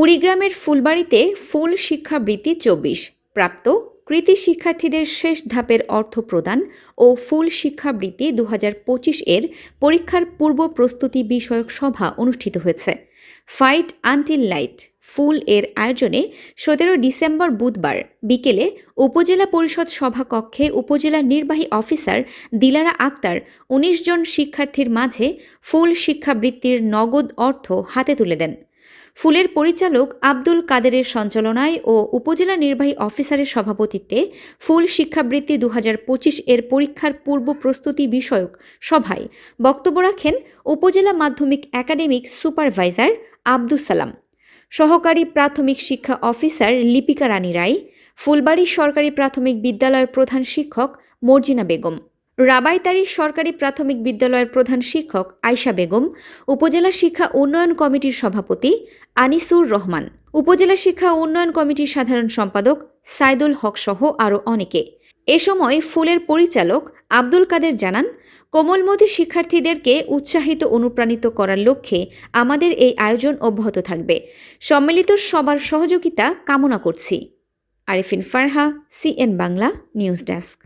কুড়িগ্রামের ফুলবাড়িতে ফুল শিক্ষাবৃত্তি চব্বিশ। প্রাপ্ত কৃতি শিক্ষার্থীদের শেষ ধাপের অর্থ প্রদান ও ফুল শিক্ষাবৃত্তি দু হাজার পঁচিশ এর পরীক্ষার পূর্ব প্রস্তুতি বিষয়ক সভা অনুষ্ঠিত হয়েছে। ফাইট আনটিল লাইট ফুল এর আয়োজনে সতেরো ডিসেম্বর বুধবার বিকেলে উপজেলা পরিষদ সভাকক্ষে উপজেলা নির্বাহী অফিসার দিলারা আক্তার উনিশ জন শিক্ষার্থীর মাঝে ফুল শিক্ষাবৃত্তির নগদ অর্থ হাতে তুলে দেন। ফুলের পরিচালক আব্দুল কাদেরের সঞ্চালনায় ও উপজেলা নির্বাহী অফিসারের সভাপতিত্বে ফুল শিক্ষাবৃত্তি দু হাজার পঁচিশ এর পরীক্ষার পূর্ব প্রস্তুতি বিষয়ক সভায় বক্তব্য রাখেন উপজেলা মাধ্যমিক একাডেমিক সুপারভাইজার আব্দুস সালাম, সহকারী প্রাথমিক শিক্ষা অফিসার লিপিকা রানী রায়, ফুলবাড়ী সরকারি প্রাথমিক বিদ্যালয়ের প্রধান শিক্ষক মর্জিনা বেগম। রাবাইতারি সরকারি প্রাথমিক বিদ্যালয়ের প্রধান শিক্ষক আয়শা বেগম, উপজেলা শিক্ষা উন্নয়ন কমিটির সভাপতি আনিসুর রহমান, উপজেলা শিক্ষা উন্নয়ন কমিটির সাধারণ সম্পাদক সাইদুল হক সহ আরও অনেকে। এ সময় ফুলের পরিচালক আব্দুল কাদের জানান, কোমলমতি শিক্ষার্থীদেরকে উৎসাহিত অনুপ্রাণিত করার লক্ষ্যে আমাদের এই আয়োজন অব্যাহত থাকবে। সম্মিলিত সবার সহযোগিতা কামনা করছি। Arifin Farha, CN Bangla, news desk.